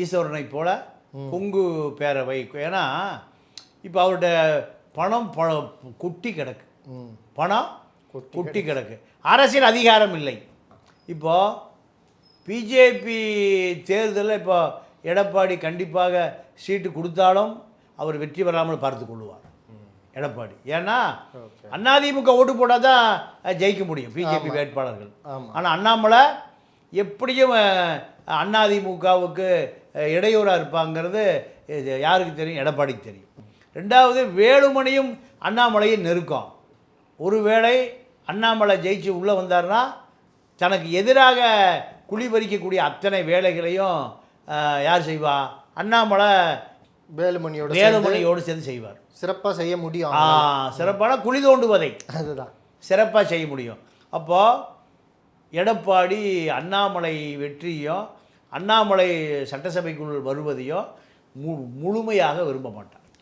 ஈஸ்வரனை போல கொங்கு பேரவை. ஏன்னா இப்போ அவருடைய பணம் ப குட்டி கிடக்கு. பணம் குட்டி கிடக்கு. அரசியல் அதிகாரம் இல்லை. இப்போ பிஜேபி தேர்தலில் இப்போ எடப்பாடி கண்டிப்பாக சீட்டு கொடுத்தாலும் அவர் வெற்றி பெறாமல் பார்த்து கொள்வார். எடப்பாடி. ஏன்னா அதிமுக ஓட்டு போட்டால் தான் ஜெயிக்க முடியும். பிஜேபி வேட்பாளர்கள். ஆனால் அண்ணாமலை எப்படியும் அதிமுகவுக்கு இடையூறாக இருப்பாங்கிறது யாருக்கு தெரியும்? எடப்பாடிக்கு தெரியும். ரெண்டாவது வேலுமணியும் அண்ணாமலையும் நெருக்கம். ஒருவேளை அண்ணாமலை ஜெயிச்சு உள்ளே வந்தார்னா தனக்கு எதிராக குழி பறிக்கக்கூடிய அத்தனை வேலைகளையும் யார் செய்வா? அண்ணாமலை வேலுமணியோட வேலுமணியோடு சேர்ந்து செய்வார். சிறப்பாக செய்ய முடியும். ஆ, சிறப்பான குழி தோண்டுவதை. அதுதான். சிறப்பாக செய்ய முடியும். அப்போது எடப்பாடி அண்ணாமலை வெற்றியும் அண்ணாமலை சட்டசபைக்குள் வருவதையும் மு முழுமையாக விரும்ப மாட்டார்.